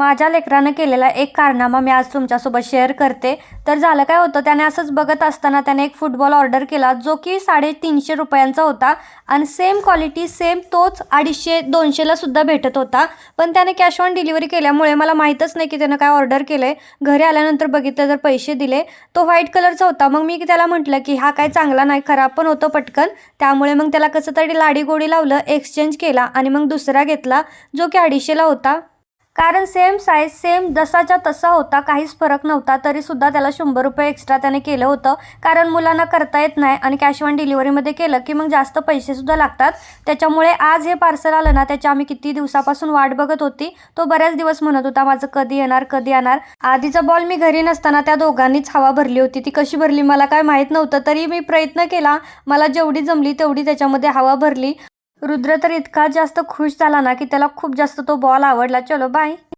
माझ्या लेकरानं केलेला एक कारनामा मी आज तुमच्यासोबत शेअर करते. तर झालं काय होतं त्याने असंच बघत असताना त्याने एक फुटबॉल ऑर्डर केला जो की साडेतीनशे रुपयांचा होता आणि सेम क्वालिटी सेम तोच अडीचशे दोनशेला सुद्धा भेटत होता. पण त्याने कॅश ऑन डिलिव्हरी केल्यामुळे मला माहीतच नाही की त्यानं काय ऑर्डर केलं आहे घरी आल्यानंतर बघितलं तर पैसे दिले तो व्हाईट कलरचा होता. मग मी त्याला म्हटलं की हा काय चांगला नाही खराब पण होतो पटकन. त्यामुळे मग त्याला कसं तरी लाडी गोडी लावलं एक्सचेंज केला आणि मग दुसरा घेतला जो की अडीचशेला होता. कारण सेम साईज सेम जसाच्या तसा होता काहीच फरक नव्हता तरीसुद्धा त्याला शंभर रुपये एक्स्ट्रा त्याने केलं होतं. कारण मुलांना करता येत नाही आणि कॅश ऑन डिलिव्हरीमध्ये केलं की मग जास्त पैसेसुद्धा लागतात. त्याच्यामुळे आज हे पार्सल आलं ना त्याची आम्ही किती दिवसापासून वाट बघत होती तो बऱ्याच दिवस म्हणत होता माझं कधी येणार कधी येणार? आधीचा बॉल मी घरी नसताना त्या दोघांनीच हवा भरली होती. ती कशी भरली मला काय माहीत नव्हतं. तरी मी प्रयत्न केला मला जेवढी जमली तेवढी त्याच्यामध्ये हवा भरली. रुद्र तर इतका जास्त खुश झाला ना की त्याला खूप जास्त तो बॉल आवडला. चलो बाय